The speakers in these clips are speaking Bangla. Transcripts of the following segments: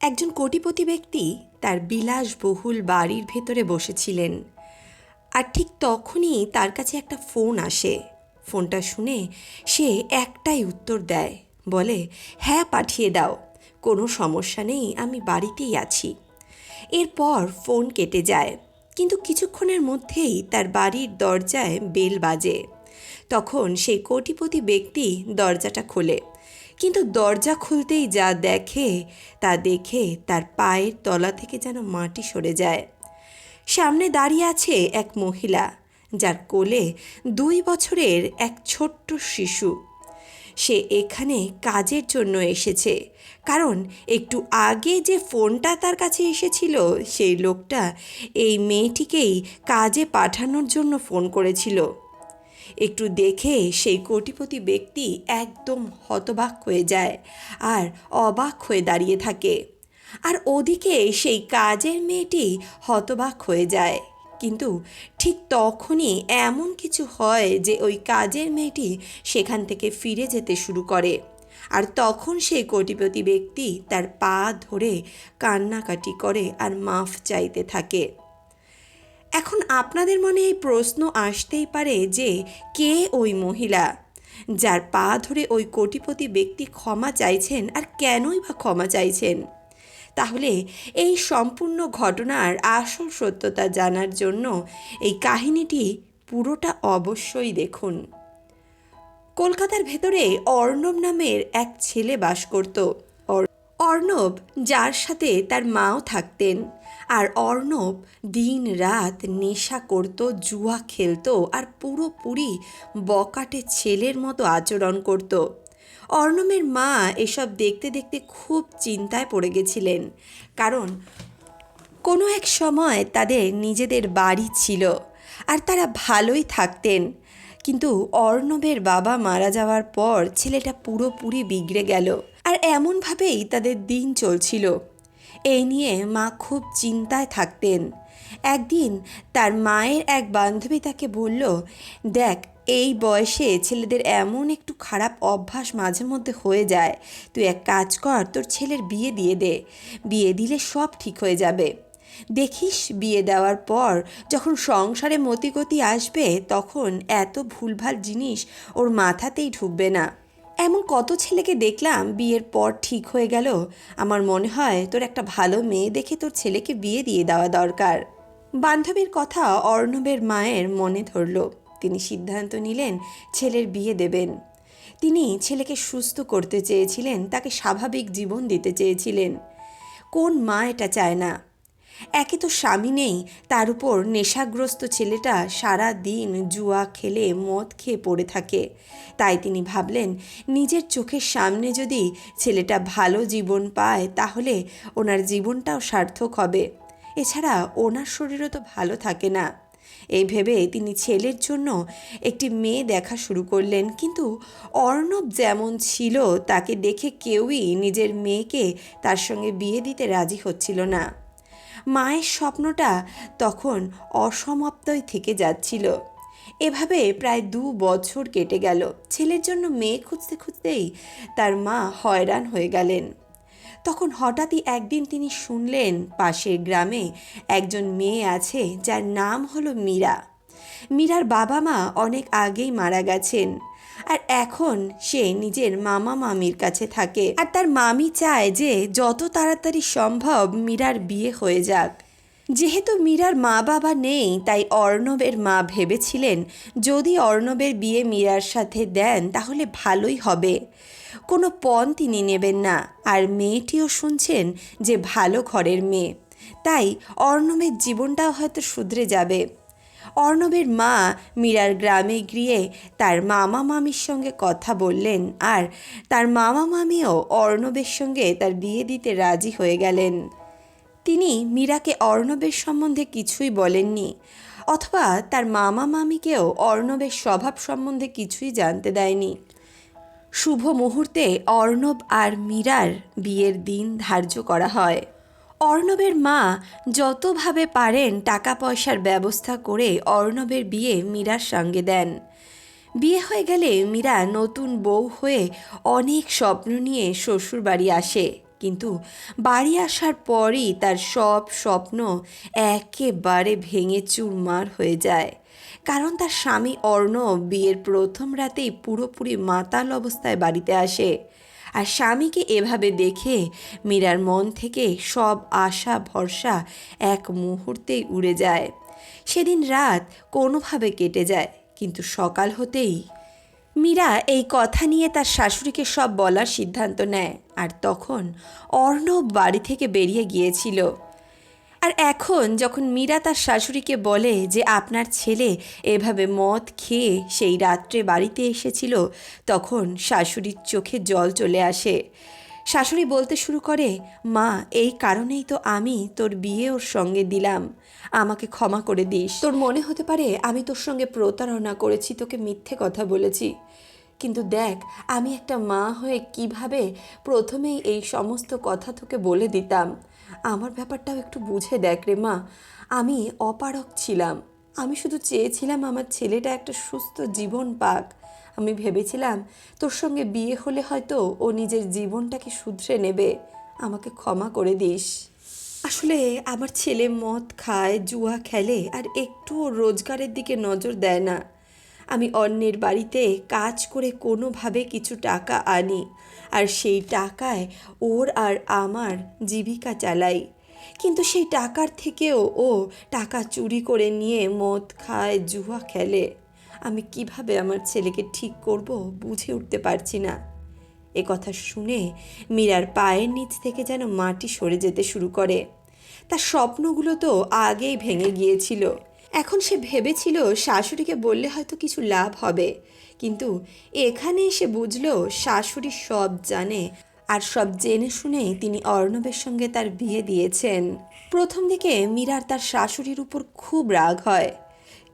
একজন কোটিপতি ব্যক্তি তার বিলাসবহুল বাড়ির ভেতরে বসেছিলেন। আর ঠিক তখনই তার কাছে একটা ফোন আসে। ফোনটা শুনে সে একটাই উত্তর দেয়, বলে হ্যাঁ পাঠিয়ে দাও। কোনো সমস্যা নেই, আমি বাড়িতেই আছি। এরপর ফোন কেটে যায়, কিন্তু কিছুক্ষণের মধ্যেই তার বাড়ির দরজায় বেল বাজে। তখন সেই কোটিপতি ব্যক্তি দরজাটা খোলে। কিন্তু দরজা খুলতেই যা দেখে, তা দেখে তার পায়ের তলা থেকে যেন মাটি সরে যায়। সামনে দাঁড়িয়ে আছে এক মহিলা, যার কোলে দুই বছরের এক ছোট্ট শিশু। সে এখানে কাজের জন্য এসেছে, কারণ একটু আগে যে ফোনটা তার কাছে এসেছিল, সেই লোকটা এই মেয়েটিকেই কাজে পাঠানোর জন্য ফোন করেছিল। একটু দেখে সেই কোটিপতি ব্যক্তি একদম হতবাক হয়ে যায় আর অবাক হয়ে দাঁড়িয়ে থাকে। আর ওদিকে সেই কাজের মেয়েটি হতবাক হয়ে যায়। কিন্তু ঠিক তখনই এমন কিছু হয় যে ওই কাজের মেয়েটি সেখান থেকে ফিরে যেতে শুরু করে। আর তখন সেই কোটিপতি ব্যক্তি তার পা ধরে কান্নাকাটি করে আর মাফ চাইতে থাকে। এখন আপনাদের মনে এই প্রশ্ন আসতেই পারে যে কে ওই মহিলা? যার পা ধরে ওই কোটিপতি ব্যক্তি ক্ষমা চাইছেন আর কেনই বা ক্ষমা চাইছেন? তাহলে এই সম্পূর্ণ ঘটনার আসল সত্যতা জানার জন্য এই কাহিনীটি পুরোটা অবশ্যই দেখুন। কলকাতার ভেতরে অর্ণব নামের এক ছেলে বাস করত। অর্ণব, যার সাথে তার মাও থাকতেন। আর অর্ণব দিন রাত নেশা করত, জুয়া খেলতো আর পুরোপুরি বকাটে ছেলের মতো আচরণ করত। অর্ণবের মা এসব দেখতে দেখতে খুব চিন্তায় পড়ে গেছিলেন। কারণ কোনো এক সময় তাদের নিজেদের বাড়ি ছিল আর তারা ভালোই থাকতেন। কিন্তু অর্ণবের বাবা মারা যাওয়ার পর ছেলেটা পুরোপুরি বিগড়ে গেল। আর এমনভাবেই তাদের দিন চলছিল। এই নিয়ে মা খুব চিন্তায় থাকতেন। একদিন তার মায়ের এক বান্ধবী তাকে বলল, দেখ, এই বয়সে ছেলেদের এমন একটু খারাপ অভ্যাস মাঝে মধ্যে হয়ে যায়। তুই এক কাজ কর, তোর ছেলের বিয়ে দিয়ে দে। বিয়ে দিলে সব ঠিক হয়ে যাবে। দেখিস, বিয়ে দেওয়ার পর যখন সংসারে মতিগতি আসবে, তখন এত ভুলভাল জিনিস ওর মাথাতেই ঢুকবে না। এমন কত ছেলেকে দেখলাম বিয়ের পর ঠিক হয়ে গেল। আমার মনে হয় তোর একটা ভালো মেয়ে দেখে তোর ছেলেকে বিয়ে দিয়ে দেওয়া দরকার। বান্ধবীর কথা অর্ণবের মায়ের মনে ধরল। তিনি সিদ্ধান্ত নিলেন ছেলের বিয়ে দেবেন। তিনি ছেলেকে সুস্থ করতে চেয়েছিলেন, তাকে স্বাভাবিক জীবন দিতে চেয়েছিলেন। কোন মা এটা চায় না? একে তো স্বামী নেই। তার উপর নেশাগ্রস্ত ছেলেটা সারা দিন জুয়া খেলে মদ খেয়ে পড়ে থাকে। তাই তিনি ভাবলেন, নিজের চোখের সামনে যদি ছেলেটা ভালো জীবন পায়, তাহলে ওনার জীবনটাও সার্থক হবে। এছাড়া ওনার শরীরও তো ভালো থাকে না। এই ভেবে তিনি ছেলের জন্য একটি মেয়ে দেখা শুরু করলেন। কিন্তু অর্ণব যেমন ছিল, তাকে দেখে কেউই নিজের মেয়েকে তার সঙ্গে বিয়ে দিতে রাজি হচ্ছিল না। মায়ের স্বপ্নটা তখন অসমাপ্তই থেকে যাচ্ছিল। এভাবে প্রায় দু বছর কেটে গেল। ছেলের জন্য মেয়ে খুঁজতে খুঁজতেই তার মা হয়রান হয়ে গেলেন। তখন হঠাৎই একদিন তিনি শুনলেন পাশের গ্রামে একজন মেয়ে আছে যার নাম হলো মীরা। মীরার বাবা মা অনেক আগেই মারা গেছেন। আর এখন সে নিজের মামা মামির কাছে থাকে। আর তার মামি চায় যে যত তাড়াতাড়ি সম্ভব মীরার বিয়ে হয়ে যাক। যেহেতু মীরার মা বাবা নেই, তাই অর্ণবের মা ভেবেছিলেন, যদি অর্ণবের বিয়ে মীরার সাথে দেন, তাহলে ভালোই হবে। কোনো পণ তিনি নেবেন না। আর মেয়েটিও শুনছেন যে ভালো ঘরের মেয়ে। তাই অর্ণবের জীবনটাও হয়তো শুধরে যাবে। অর্ণবের মা মীরার গ্রামে গিয়ে তার মামা মামির সঙ্গে কথা বললেন আর তার মামা মামিও অর্ণবের সঙ্গে তার বিয়ে দিতে রাজি হয়ে গেলেন। তিনি মীরাকে অর্ণবের সম্বন্ধে কিছুই বলেননি, অথবা তার মামা মামিকেও অর্ণবের স্বভাব সম্বন্ধে কিছুই জানতে দেয়নি। শুভ মুহূর্তে অর্ণব আর মীরার বিয়ের দিন ধার্য করা হয়। অর্ণবের মা যতভাবে পারেন টাকা পয়সার ব্যবস্থা করে অর্ণবের বিয়ে মীরার সঙ্গে দেন। বিয়ে হয়ে গেলে মীরা নতুন বউ হয়ে অনেক স্বপ্ন নিয়ে শ্বশুর বাড়ি আসে। কিন্তু বাড়ি আসার পরই তার সব স্বপ্ন একেবারে ভেঙে চুরমার হয়ে যায়। কারণ তার স্বামী অর্ণব বিয়ের প্রথম রাতেই পুরোপুরি মাতাল অবস্থায় বাড়িতে আসে। আর স্বামীকে এভাবে দেখে মীরার মন থেকে সব আশা, ভরসা এক মুহূর্তেই উড়ে যায়। সেদিন রাত কোনোভাবে কেটে যায়, কিন্তু সকাল হতেই মীরা এই কথা নিয়ে তার শাশুড়িকে সব বলার সিদ্ধান্ত নেয়। আর তখন অর্ণব বাড়ি থেকে বেরিয়ে গিয়েছিল। আর এখন যখন মীরা তার শাশুড়িকে বলে যে আপনার ছেলে এভাবে মদ খেয়ে সেই রাত্রে বাড়িতে এসেছিল, তখন শাশুড়ির চোখে জল চলে আসে। শাশুড়ি বলতে শুরু করে, মা, এই কারণেই তো আমি তোর বিয়ে ওর সঙ্গে দিলাম। আমাকে ক্ষমা করে দিস। তোর মনে হতে পারে আমি তোর সঙ্গে প্রতারণা করেছি, তোকে মিথ্যে কথা বলেছি। কিন্তু দেখ, আমি একটা মা হয়ে কীভাবে প্রথমেই এই সমস্ত কথা তোকে বলে দিতাম। আমার ব্যাপারটাও একটু বুঝে দেখ রে মা। আমি অপারক ছিলাম। আমি শুধু চেয়েছিলাম আমার ছেলেটা একটা সুস্থ জীবন পাক। আমি ভেবেছিলাম, তোর সঙ্গে বিয়ে হলে হয়তো ও নিজের জীবনটাকে শুধরে নেবে। আমাকে ক্ষমা করে দিস। আসলে আমার ছেলে মদ খায়, জুয়া খেলে, আর একটুও রোজগারের দিকে নজর দেয় না। আমি অন্যের বাড়িতে কাজ করে কোনোভাবে কিছু টাকা আনি, আর সেই টাকায় ওর আর আমার জীবিকা চালাই। কিন্তু সেই টাকার থেকেও ও টাকা চুরি করে নিয়ে মদ খায়, জুয়া খেলে। আমি কীভাবে আমার ছেলেকে ঠিক করব বুঝে উঠতে পারছি না। এ কথা শুনে মীরার পায়ের নিচ থেকে যেন মাটি সরে যেতে শুরু করে। তার স্বপ্নগুলো তো আগেই ভেঙে গিয়েছিল। এখন সে ভেবেছিল শাশুড়িকে বললে হয়তো কিছু লাভ হবে। কিন্তু এখানে এসে বুঝলো শাশুড়ি সব জানে আর সব জেনে শুনেই তিনি অর্ণবের সঙ্গে তার বিয়ে দিয়েছেন। প্রথম দিকে মীরার তার শাশুড়ির উপর খুব রাগ হয়।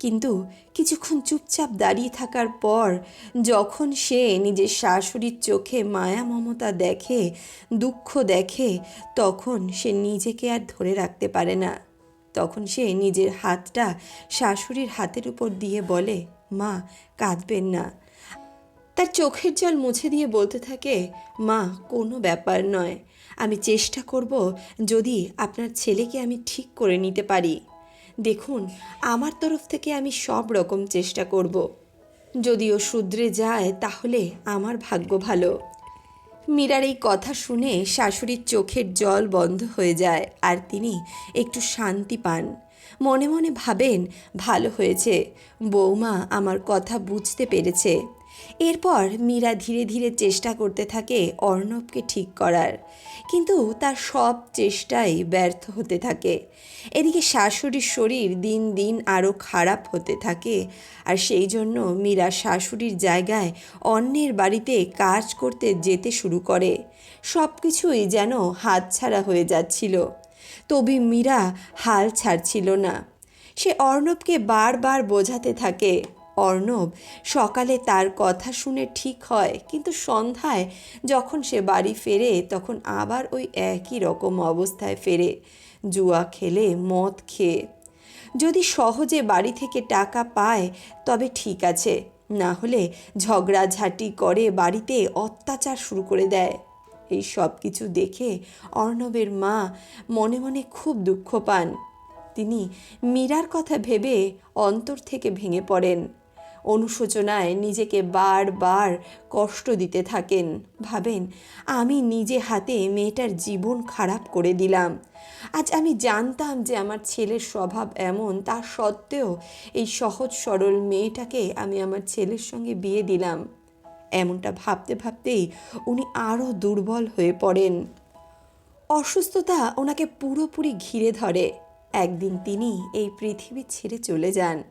কিন্তু কিছুক্ষণ চুপচাপ দাঁড়িয়ে থাকার পর যখন সে নিজের শাশুড়ির চোখে মায়া মমতা দেখে, দুঃখ দেখে, তখন সে নিজেকে আর ধরে রাখতে পারে না। তখন সে নিজের হাতটা শাশুড়ির হাতের উপর দিয়ে বলে, মা, কাঁদবেন না। তার চোখের জল মুছে দিয়ে বলতে থাকে, মা, কোনো ব্যাপার নয়। আমি চেষ্টা করব যদি আপনার ছেলেকে আমি ঠিক করে নিতে পারি। দেখুন, আমার তরফ থেকে আমি সব রকম চেষ্টা করব। যদিও শুধরে যায় তাহলে আমার ভাগ্য ভালো। মীরার এই কথা শুনে শাশুড়ির চোখের জল বন্ধ হয়ে যায় আর তিনি একটু শান্তি পান। মনে মনে ভাবেন, ভালো হয়েছে। বৌমা আমার কথা বুঝতে পেরেছে। এরপর মীরা ধীরে ধীরে চেষ্টা করতে থাকে অর্ণবকে ঠিক করার। কিন্তু তার সব চেষ্টাই ব্যর্থ হতে থাকে। এদিকে শাশুড়ির শরীর দিন দিন আরও খারাপ হতে থাকে আর সেই জন্য মীরা শাশুড়ির জায়গায় অন্যের বাড়িতে কাজ করতে যেতে শুরু করে। সব কিছুই যেন হাতছাড়া হয়ে যাচ্ছিল। তবে মীরা হাল ছাড়ছিল না। সে অর্ণবকে বারবার বোঝাতে থাকে। অর্ণব সকালে তার কথা শুনে ঠিক হয়, কিন্তু সন্ধ্যায় যখন সে বাড়ি ফেরে তখন আবার ওই একই রকম অবস্থায় ফেরে, জুয়া খেলে মদ খেয়ে। যদি সহজে বাড়ি থেকে টাকা পায়, তবে ঠিক আছে, না হলে ঝগড়াঝাটি করে বাড়িতে অত্যাচার শুরু করে দেয়। এই সব কিছু দেখে অর্ণবের মা মনে মনে খুব দুঃখ পান। তিনি মীরার কথা ভেবে অন্তর থেকে ভেঙে পড়েন। অনুশোচনায় নিজেকে বারবার কষ্ট দিতে থাকেন। ভাবেন, আমি নিজে হাতে মেয়েটার জীবন খারাপ করে দিলাম। আজ আমি জানতাম যে আমার ছেলের স্বভাব এমন, তা সত্ত্বেও এই সহজ সরল মেয়েটাকে আমি আমার ছেলের সঙ্গে বিয়ে দিলাম। এমনটা ভাবতে ভাবতেই উনি আরও দুর্বল হয়ে পড়েন। অসুস্থতা ওনাকে পুরোপুরি ঘিরে ধরে। একদিন তিনি এই পৃথিবী ছেড়ে চলে যান।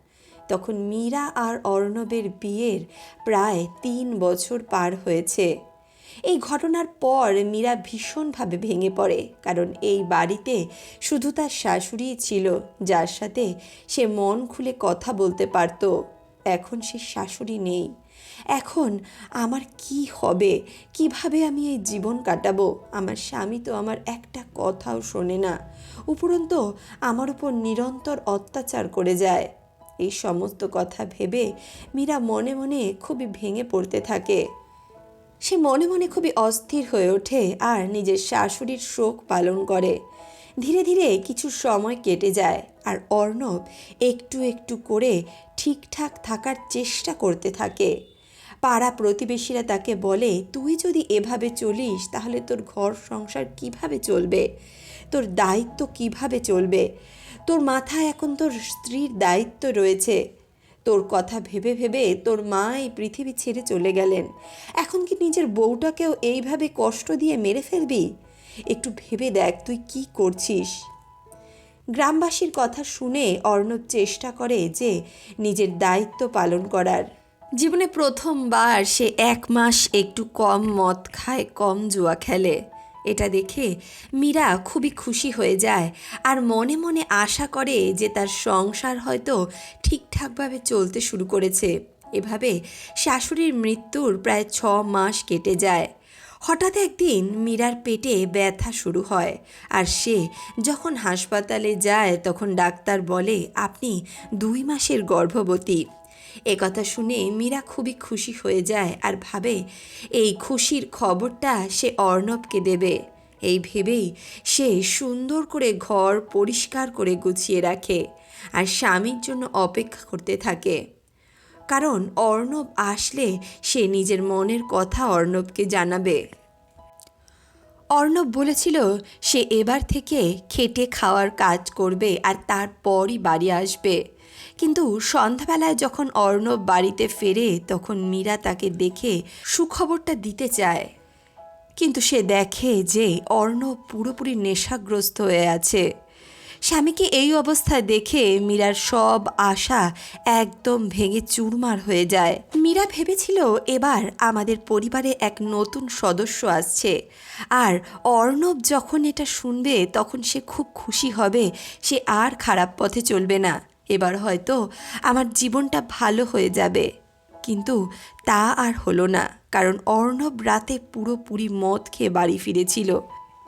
তখন মীরা আর অর্ণবের বিয়ের প্রায় তিন বছর পার হয়েছে। এই ঘটনার পর মীরা ভীষণভাবে ভেঙে পড়ে, কারণ এই বাড়িতে শুধু তার শাশুড়িই ছিল, যার সাথে সে মন খুলে কথা বলতে পারত। এখন সে শাশুড়ি নেই। এখন আমার কি হবে? কীভাবে আমি এই জীবন কাটাবো? আমার স্বামী তো আমার একটা কথাও শোনে না। উপরন্ত আমার উপর নিরন্তর অত্যাচার করে যায়। এই সমস্ত কথা ভেবে মীরা মনে মনে খুবই ভেঙে পড়তে থাকে। সে মনে মনে খুবই অস্থির হয়ে ওঠে আর নিজের শাশুড়ির শোক পালন করে। ধীরে ধীরে কিছু সময় কেটে যায় আর অর্ণব একটু একটু করে ঠিকঠাক থাকার চেষ্টা করতে থাকে। পাড়া প্রতিবেশীরা তাকে বলে, তুই যদি এভাবে চলিস, তাহলে তোর ঘর সংসার কীভাবে চলবে? তোর দায়িত্ব কীভাবে চলবে? তোর মাথায় এখন তোর স্ত্রীর দায়িত্ব রয়েছে। তোর কথা ভেবে ভেবে তোর মা এই পৃথিবী ছেড়ে চলে গেলেন। এখন কি নিজের বউটাকেও এইভাবে কষ্ট দিয়ে মেরে ফেলবি? একটু ভেবে দেখ তুই কি করছিস। গ্রামবাসীর কথা শুনে অর্ণব চেষ্টা করে যে নিজের দায়িত্ব পালন করার। জীবনে প্রথমবার সে এক মাস একটু কম মদ খায়, কম জুয়া খেলে। এটা দেখে মীরা খুবই খুশি হয়ে যায় আর মনে মনে আশা করে যে তার সংসার হয়তো ঠিকঠাকভাবে চলতে শুরু করেছে। এভাবে শাশুড়ির মৃত্যুর প্রায় ছ মাস কেটে যায়। হঠাৎ একদিন মীরার পেটে ব্যথা শুরু হয় আর সে যখন হাসপাতালে যায় তখন ডাক্তার বলে, আপনি দুই মাসের গর্ভবতী। এ কথা শুনে মীরা খুবই খুশি হয়ে যায় আর ভাবে, এই খুশির খবরটা সে অর্ণবকে দেবে। এই ভেবেই সে সুন্দর করে ঘর পরিষ্কার করে গুছিয়ে রাখে আর স্বামীর জন্য অপেক্ষা করতে থাকে। কারণ অর্ণব আসলে সে নিজের মনের কথা অর্ণবকে জানাবে। অর্ণব বলেছিল, সে এবার থেকে খেটে খাওয়ার কাজ করবে আর তারপরই বাড়ি আসবে। কিন্তু সন্ধ্যাবেলায় যখন অর্ণব বাড়িতে ফেরে, তখন মীরা তাকে দেখে সুখবরটা দিতে চায়। কিন্তু সে দেখে যে অর্ণব পুরোপুরি নেশাগ্রস্ত হয়ে আছে। স্বামীকে এই অবস্থায় দেখে মীরার সব আশা একদম ভেঙে চুরমার হয়ে যায়। মীরা ভেবেছিল এবার আমাদের পরিবারে এক নতুন সদস্য আসছে। আর অর্ণব যখন এটা শুনবে, তখন সে খুব খুশি হবে, সে আর খারাপ পথে চলবে না। এবার হয়তো আমার জীবনটা ভালো হয়ে যাবে। কিন্তু তা আর হলো না, কারণ অর্ণব রাতে পুরোপুরি মদ খেয়ে বাড়ি ফিরেছিল।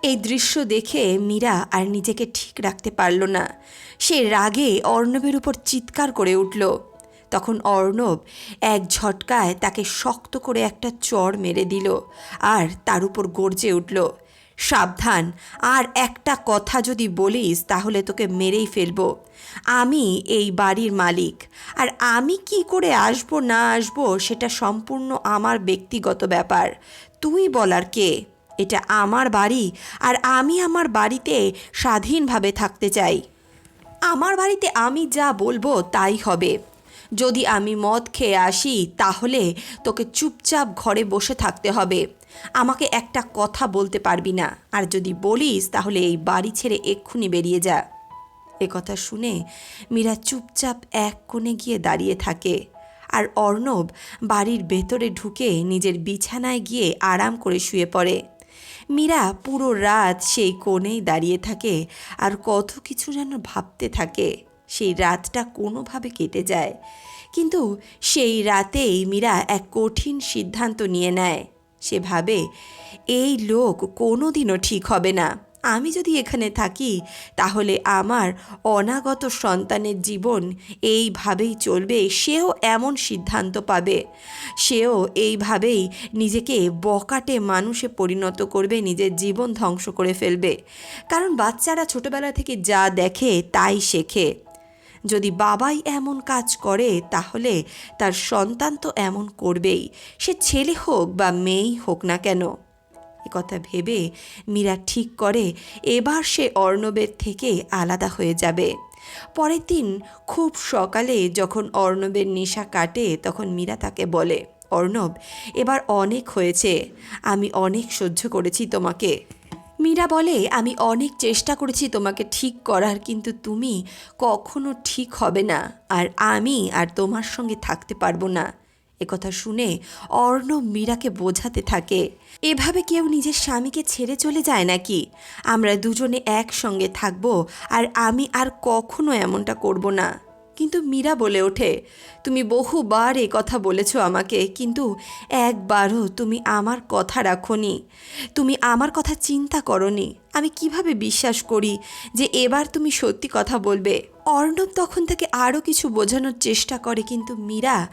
এই দৃশ্য দেখে মীরা আর নিজেকে ঠিক রাখতে পারল না। সে রাগে অর্ণবের উপর চিৎকার করে উঠল। তখন অর্ণব এক ঝটকায় তাকে শক্ত করে একটা চড় মেরে দিল আর তার উপর গর্জে উঠল। সাবধান। আর একটা কথা যদি বলিস, তাহলে তোকে মেরেই ফেলব। আমি এই বাড়ির মালিক। আর আমি কি করে আসব, না আসব, সেটা সম্পূর্ণ আমার ব্যক্তিগত ব্যাপার। তুই বলার কে? এটা আমার বাড়ি, আর আমি আমার বাড়িতে স্বাধীনভাবে থাকতে চাই। আমার বাড়িতে আমি যা বলব, তাই হবে। যদি আমি মদ খেয়ে আসি, তাহলে তোকে চুপচাপ ঘরে বসে থাকতে হবে। আমাকে একটা কথা বলতে পারবি না, আর যদি বলিস তাহলে এই বাড়ি ছেড়ে এক্ষুনি বেরিয়ে যা। এ কথা শুনে মীরা চুপচাপ এক কোণে গিয়ে দাঁড়িয়ে থাকে, আর অর্ণব বাড়ির ভেতরে ঢুকে নিজের বিছানায় গিয়ে আরাম করে শুয়ে পড়ে। মীরা পুরো রাত সেই কোণেই দাঁড়িয়ে থাকে, আর কত কিছু যেন ভাবতে থাকে। সেই রাতটা কোনোভাবে কেটে যায়, কিন্তু সেই রাতেই মীরা এক কঠিন সিদ্ধান্ত নিয়ে নেয়। সে ভাবে এই লোক কোনো দিনও ঠিক হবে না। আমি যদি এখানে থাকি, তাহলে আমার অনাগত সন্তানের জীবন এইভাবেই চলবে। সেও এমন সিদ্ধান্ত পাবে। সেও এইভাবেই নিজেকে বকাটে মানুষে পরিণত করবে, নিজের জীবন ধ্বংস করে ফেলবে। কারণ বাচ্চারা ছোটবেলা থেকে যা দেখে, তাই শেখে। যদি বাবাই এমন কাজ করে, তাহলে তার সন্তান তো এমন করবেই। সে ছেলে হোক বা মেয়েই হোক না কেন। কথা ভেবে মীরা ঠিক করে, এবার সে অর্ণবের থেকে আলাদা হয়ে যাবে। পরের দিন খুব সকালে যখন অর্ণবের নেশা কাটে, তখন মীরা তাকে বলে, অর্ণব, এবার অনেক হয়েছে। আমি অনেক সহ্য করেছি তোমাকে। মীরা বলে, আমি অনেক চেষ্টা করেছি তোমাকে ঠিক করার, কিন্তু তুমি কখনো ঠিক হবে না। আর আমি আর তোমার সঙ্গে থাকতে পারব না। একথা শুনে অর্ণব মীরাকে বোঝাতে থাকে, এভাবে কেউ নিজের স্বামীকে ছেড়ে চলে যায় নাকি? আমরা দুজনে একসঙ্গে থাকব, আর আমি আর কখনো এমনটা করব না। কিন্তু মীরা বলে ওঠে, তুমি বহুবার এ কথা বলেছ আমাকে, কিন্তু একবারও তুমি আমার কথা রাখনি। তুমি আমার কথা চিন্তা করনি। আমি কীভাবে বিশ্বাস করি যে এবার তুমি সত্যি কথা বলবে? অর্ণব তখন তাকে আরও কিছু বোঝানোর চেষ্টা করে, কিন্তু মীরা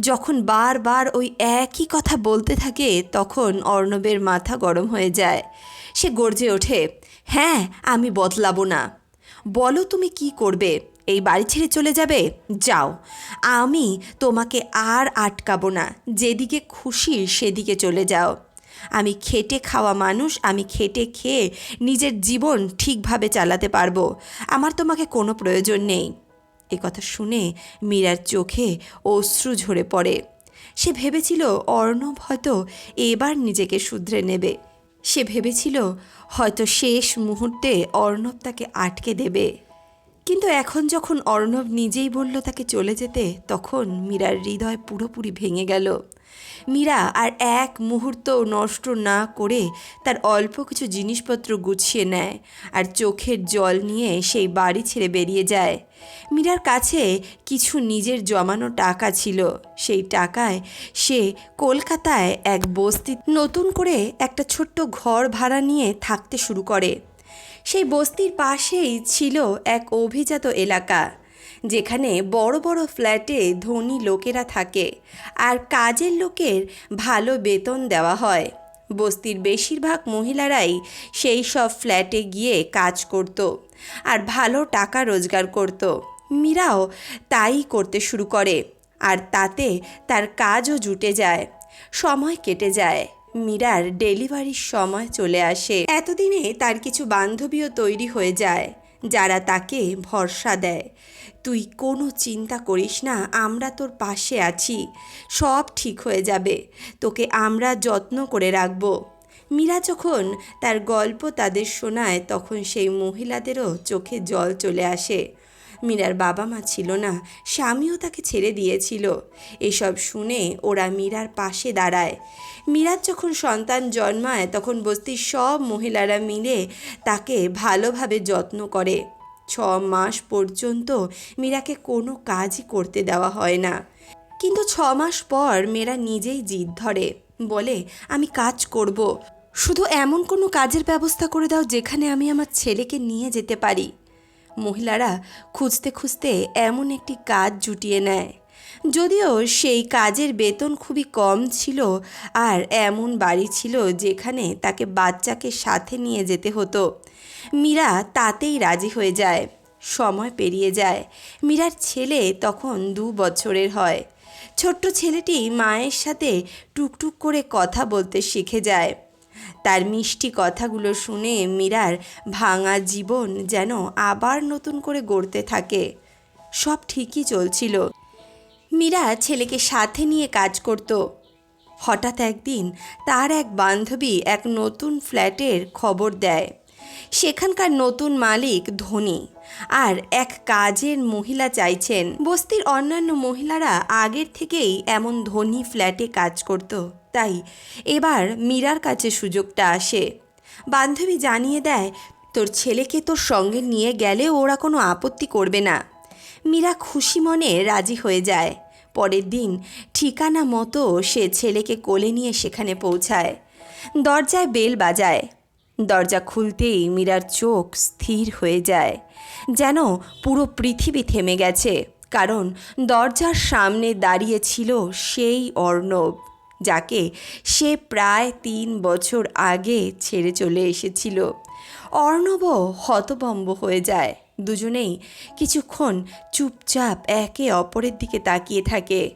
যখন বারবার ওই একই কথা বলতে থাকে, তখন অর্ণবের মাথা গরম হয়ে যায়। সে গর্জে ওঠে হ্যাঁ আমি বদলাবো না। বলো তুমি কি করবে? এই বাড়ি ছেড়ে চলে যাবে? যাও। আমি তোমাকে আর আটকাবো না। যেদিকে খুশি সেদিকে চলে যাও। আমি খেটে খাওয়া মানুষ, আমি খেটে খেয়ে নিজের জীবন ঠিকভাবে চালাতে পারব। আমার তোমাকে কোনো প্রয়োজন নেই। এ কথা শুনে মীরার চোখে অশ্রু ঝরে পড়ে। সে ভেবেছিল অর্ণব হয়তো এবার নিজেকে শুধরে নেবে। সে ভেবেছিল হয়তো শেষ মুহূর্তে অর্ণব তাকে আটকে দেবে। কিন্তু এখন যখন অর্ণব নিজেই বলল তাকে চলে যেতে, তখন মীরার হৃদয় পুরোপুরি ভেঙে গেল। মীরা আর এক মুহূর্ত নষ্ট না করে তার অল্প কিছু জিনিসপত্র গুছিয়ে নেয় আর চোখের জল নিয়ে সেই বাড়ি ছেড়ে বেরিয়ে যায়। মীরার কাছে কিছু নিজের জমানো টাকা ছিল। সেই টাকায় সে কলকাতায় এক বস্তি নতুন করে একটা ছোট্ট ঘর ভাড়া নিয়ে থাকতে শুরু করে। সেই বস্তির পাশেই ছিল এক অভিজাত এলাকা, যেখানে বড় বড় ফ্ল্যাটে ধনী লোকেরা থাকে আর কাজের লোকের ভালো বেতন দেওয়া হয়। বস্তির বেশিরভাগ মহিলারাই সেই সব ফ্ল্যাটে গিয়ে কাজ করত আর ভালো টাকা রোজগার করত। মীরাও তাই করতে শুরু করে আর তাতে তার কাজও জুটে যায়, সময় কেটে যায়। মীরার ডেলিভারির সময় চলে আসে। এতদিনে তার কিছু বান্ধবীও তৈরি হয়ে যায়, যারা তাকে ভরসা দেয়। তুই কোনো চিন্তা করিস না, আমরা তোর পাশে আছি, সব ঠিক হয়ে যাবে, তোকে আমরা যত্ন করে রাখব। মীরা যখন তার গল্প তাদের শোনায়, তখন সেই মহিলাদেরও চোখে জল চলে আসে। মীরার বাবা মা ছিল না, স্বামীও তাকে ছেড়ে দিয়েছিল। এসব শুনে ওরা মীরার পাশে দাঁড়ায়। মীরার যখন সন্তান জন্মায়, তখন বস্তির সব মহিলারা মিলে তাকে ভালোভাবে যত্ন করে। ছ মাস পর্যন্ত মীরাকে কোনো কাজই করতে দেওয়া হয় না। কিন্তু ছ মাস পর মেয়েরা নিজেই জিদ ধরে, বলে, আমি কাজ করব। শুধু এমন কোনো কাজের ব্যবস্থা করে দাও যেখানে আমি আমার ছেলেকে নিয়ে যেতে পারি। মহিলারা খুঁজতে খুঁজতে এমন একটি কাজ জুটিয়ে নেয়। যদিও সেই কাজের বেতন খুবই কম ছিল আর এমন বাড়ি ছিল যেখানে তাকে বাচ্চাকে সাথে নিয়ে যেতে হতো। মীরা তাতেই রাজি হয়ে যায়, সময় পেরিয়ে যায়। মীরার ছেলে তখন দু বছরের হয়। ছোট্ট ছেলেটি মায়ের সাথে টুকটুক করে কথা বলতে শিখে যায়। তার মিষ্টি কথাগুলো শুনে মীরার ভাঙা জীবন যেন আবার নতুন করে গড়তে থাকে। সব ঠিকই চলছিল। মীরা ছেলেকে সাথে নিয়ে কাজ করত। হঠাৎ একদিন তার এক বান্ধবী এক নতুন ফ্ল্যাটের খবর দেয়। সেখানকার নতুন মালিক ধনী। আর এক কাজের মহিলা চাইছেন। বস্তির অন্যান্য মহিলারা আগের থেকেই এমন ধনী ফ্ল্যাটে কাজ করত। তাই এবার মীরার কাছে সুযোগটা আসে। বান্ধবী জানিয়ে দেয়, তোর ছেলেকে তোর সঙ্গে নিয়ে গেলে ওরা কোনো আপত্তি করবে না। মীরা খুশি মনে রাজি হয়ে যায়। পরের দিন ঠিকানা মতো সে ছেলেকে কোলে নিয়ে সেখানে পৌঁছায়। দরজায় বেল বাজায়। দরজা খুলতেই মীরার চোখ স্থির হয়ে যায়। যেন পুরো পৃথিবী থেমে গেছে, কারণ দরজার সামনে দাঁড়িয়ে ছিল সেই অর্ণব, যাকে সে প্রায় তিন বছর আগে ছেড়ে চলে এসেছিল। অর্ণবও হতভম্ব হয়ে যায়। দুজনেই কিছুক্ষণ চুপচাপ একে অপরের দিকে তাকিয়ে থাকে।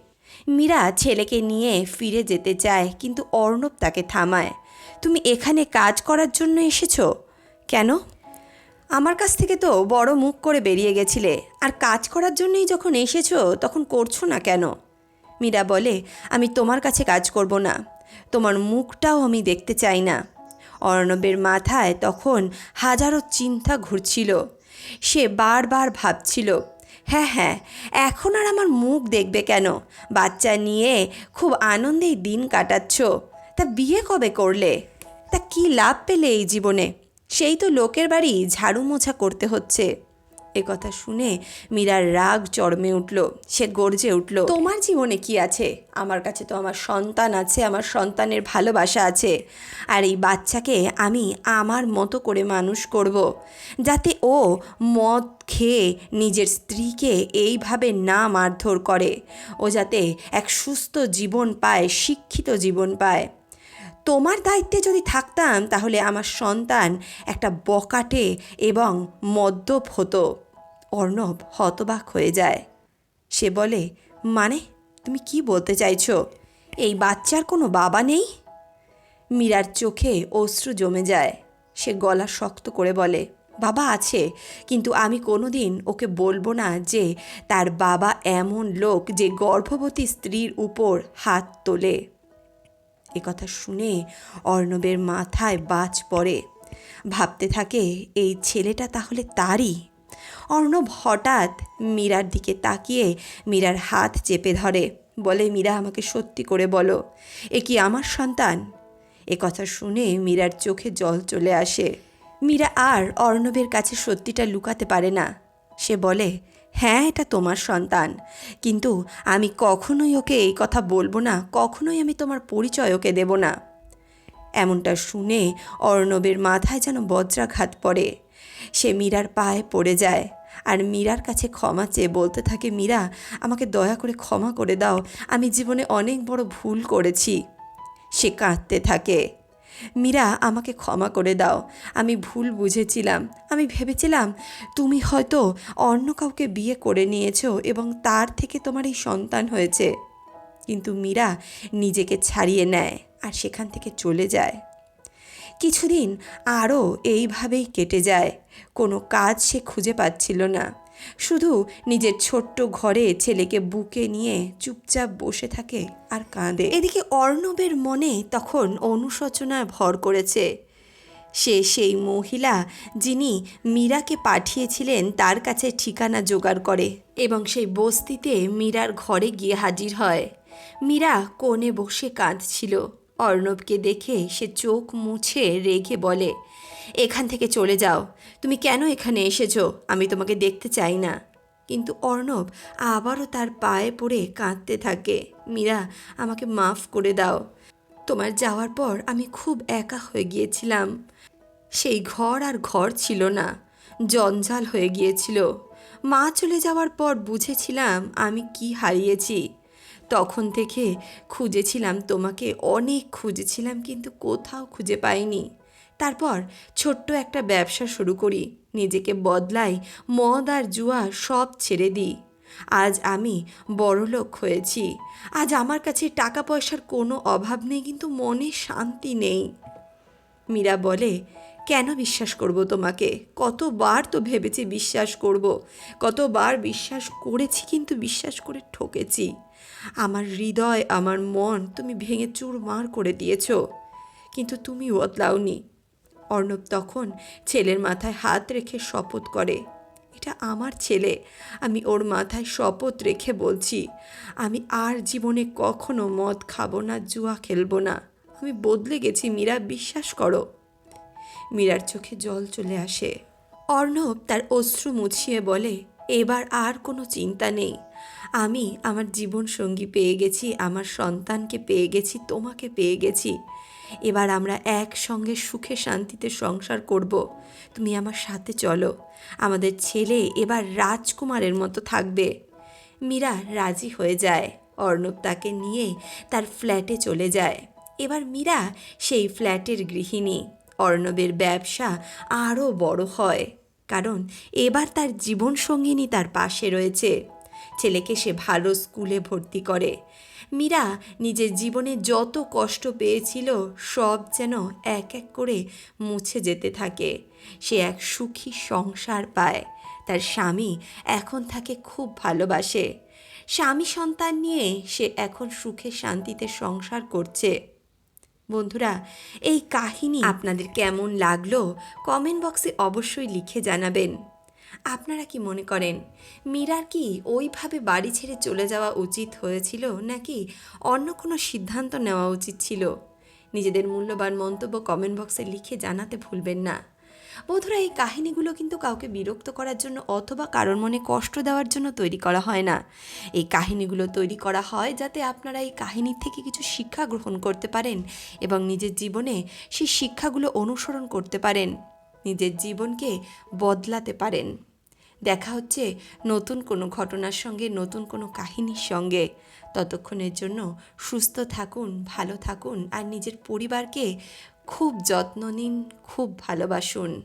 মীরা ছেলেকে নিয়ে ফিরে যেতে চায়, কিন্তু অর্ণব তাকে থামায়। তুমি এখানে কাজ করার জন্য এসেছ? কেন? আমার কাছ থেকে তো বড় মুখ করে বেরিয়ে গেছিলে। আর কাজ করার জন্যই যখন এসেছ, তখন করছ না কেন? মীরা বলে, আমি তোমার কাছে কাজ করব না। তোমার মুখটাও আমি দেখতে চাই না। অর্ণবের মাথায় তখন হাজারো চিন্তা ঘুরছিল। সে বারবার ভাবছিল হ্যাঁ হ্যাঁ এখন আর আমার মুখ দেখবে কেন? বাচ্চা নিয়ে খুব আনন্দেই দিন কাটাচ্ছ। তা বিয়ে কবে করলে? তা কি লাভ পেলে এই জীবনে? সেই তো লোকের বাড়ি ঝাড়ু মোছা করতে হচ্ছে। এ কথা শুনে মীরার রাগ চড়মে উঠল। সে গর্জে উঠল, তোমার জীবনে কি আছে? আমার কাছে তো আমার সন্তান আছে, আমার সন্তানের ভালোবাসা আছে। আর এই বাচ্চাকে আমি আমার মতো করে মানুষ করব। যাতে ও মদ খেয়ে নিজের স্ত্রীকে এইভাবে না মারধর করে। ও যাতে এক সুস্থ জীবন পায়, শিক্ষিত জীবন পায়। তোমার দায়িত্বে যদি থাকতাম, তাহলে আমার সন্তান একটা বকাটে এবং মদ্যপ হতো। অর্ণব হতবাক হয়ে যায়। সে বলে মানে তুমি কি বলতে চাইছো? এই বাচ্চার কোনো বাবা নেই? মীরার চোখে অশ্রু জমে যায়। সে গলা শক্ত করে বলে, বাবা আছে, কিন্তু আমি কোনোদিন ওকে বলব না যে তার বাবা এমন লোক যে গর্ভবতী স্ত্রীর উপর হাত তোলে। কথা শুনে অর্ণবের মাথায় বাজ পড়ে। ভাবতে থাকে, এই ছেলেটা তাহলে তারই? অর্ণব হঠাৎ মীরার দিকে তাকিয়ে মীরার হাত চেপে ধরে, বলে, মীরা, আমাকে সত্যি করে বলো, এ কি আমার সন্তান? এ কথা শুনে মীরার চোখে জল চলে আসে। মীরা আর অর্ণবের কাছে সত্যিটা লুকাতে পারে না। সে বলে হ্যাঁ এটা তোমার সন্তান। কিন্তু আমি কখনোই ওকে এই কথা বলব না, কখনোই আমি তোমার পরিচয় ওকে দেব না। এমনটা শুনে অর্ণবের মাথায় যেন বজ্রাঘাত পড়ে। সে মীরার পায়ে পড়ে যায়। আর মীরার কাছে ক্ষমা চেয়ে বলতে থাকে, মীরা, আমাকে দয়া করে ক্ষমা করে দাও। আমি জীবনে অনেক বড় ভুল করেছি। সে কাঁদতে থাকে। মীরা, আমাকে ক্ষমা করে দাও। আমি ভুল বুঝেছিলাম। আমি ভেবেছিলাম, তুমি হয়তো অন্য কাউকে বিয়ে করে নিয়েছো এবং তার থেকে তোমার এই সন্তান হয়েছে। কিন্তু মীরা নিজেকে ছাড়িয়ে নেয় আর সেখান থেকে চলে যায়। কিছুদিন আরও এইভাবেই কেটে যায়। কোনো কাজ সে খুঁজে পাচ্ছিল না। শুধু নিজের ছোট্ট ঘরে ছেলেকে বুকে নিয়ে চুপচাপ বসে থাকে আর কাঁদে। এদিকে অর্ণবের মনে তখন অনুশোচনায় ভর করেছে। সে সেই মহিলা যিনি মীরাকে পাঠিয়েছিলেন তার কাছে ঠিকানা জোগাড় করে এবং সেই বস্তিতে মীরার ঘরে গিয়ে হাজির হয়। মীরা কোণে বসে কাঁদছিল। অর্ণবকে দেখে সে চোখ মুছে রেগে বলে এখান থেকে চলে যাও। তুমি কেন এখানে এসেছ? আমি তোমাকে দেখতে চাই না। কিন্তু অর্ণব আবারও তার পায়ে পড়ে কাঁদতে থাকে। মীরা, আমাকে মাফ করে দাও। তোমার যাওয়ার পর আমি খুব একা হয়ে গিয়েছিলাম। সেই ঘর আর ঘর ছিল না। জঞ্জাল হয়ে গিয়েছিল। মা চলে যাওয়ার পর বুঝেছিলাম আমি কি হারিয়েছি। তখন থেকে খুঁজেছিলাম তোমাকে, অনেক খুঁজেছিলাম কিন্তু কোথাও খুঁজে পাইনি। তারপর ছোট্ট একটা ব্যবসা শুরু করি। নিজেকে বদলাই মদ আর জুয়া সব ছেড়ে দিই। আজ আমি বড়লোক হয়েছি। আজ আমার কাছে টাকা পয়সার কোনো অভাব নেই, কিন্তু মনে শান্তি নেই। মীরা বলে, কেন বিশ্বাস করব তোমাকে? কতবার তো ভেবেছি বিশ্বাস করব। কতবার বিশ্বাস করেছি, কিন্তু বিশ্বাস করে ঠকেছি। আমার হৃদয়, আমার মন, তুমি ভেঙে চুরমার করে দিয়েছ। কিন্তু তুমি বদলাওনি। অর্ণব তখন ছেলের মাথায় হাত রেখে শপথ করে, এটা আমার ছেলে, আমি ওর মাথায় শপথ রেখে বলছি, আমি আর জীবনে কখনো মদ খাব না, জুয়া খেলব না, আমি বদলে গেছি, মীরা বিশ্বাস করো। মীরার চোখে জল চলে আসে। অর্ণব তার অশ্রু মুছিয়ে বলে, এবার আর কোনো চিন্তা নেই, আমি আমার জীবন সঙ্গী পেয়ে গেছি, আমার সন্তানকে পেয়ে গেছি, তোমাকে পেয়ে গেছি এবার আমরা একসঙ্গে সুখে শান্তিতে সংসার করব। তুমি আমার সাথে চলো। আমাদের ছেলে এবার রাজকুমারের মতো থাকবে। মীরা রাজি হয়ে যায়। অর্ণব তাকে নিয়ে তার ফ্ল্যাটে চলে যায়। এবার মীরা সেই ফ্ল্যাটের গৃহিণী। অর্ণবের ব্যবসা আরও বড় হয়। কারণ এবার তার জীবনসঙ্গিনী তার পাশে রয়েছে। ছেলেকে সে ভালো স্কুলে ভর্তি করে। মীরা নিজের জীবনে যত কষ্ট পেয়েছিল, সব যেন এক এক করে মুছে যেতে থাকে। সে এক সুখী সংসার পায়। তার স্বামী এখন তাকে খুব ভালোবাসে। স্বামী সন্তান নিয়ে সে এখন সুখে শান্তিতে সংসার করছে। বন্ধুরা, এই কাহিনী আপনাদের কেমন লাগল কমেন্ট বক্সে অবশ্যই লিখে জানাবেন। আপনারা কি মনে করেন, মীরার কি ওইভাবে বাড়ি ছেড়ে চলে যাওয়া উচিত হয়েছিল নাকি অন্য কোনো সিদ্ধান্ত নেওয়া উচিত ছিল? নিজেদের মূল্যবান মন্তব্য কমেন্ট বক্সে লিখে জানাতে ভুলবেন না। বন্ধুরা, এই কাহিনীগুলো কিন্তু কাউকে বিরক্ত করার জন্য অথবা কারোর মনে কষ্ট দেওয়ার জন্য তৈরি করা হয় না। এই কাহিনীগুলো তৈরি করা হয় যাতে আপনারা এই কাহিনীর থেকে কিছু শিক্ষা গ্রহণ করতে পারেন এবং নিজের জীবনে সেই শিক্ষাগুলো অনুসরণ করতে পারেন। নিজের জীবনকে বদলাতে পারেন। দেখা হচ্ছে নতুন কোনো ঘটনার সঙ্গে, নতুন কোনো কাহিনীর সঙ্গে। ততক্ষণের জন্য সুস্থ থাকুন, ভালো থাকুন আর নিজের পরিবারকে খুব যত্ন নিন, খুব ভালোবাসুন।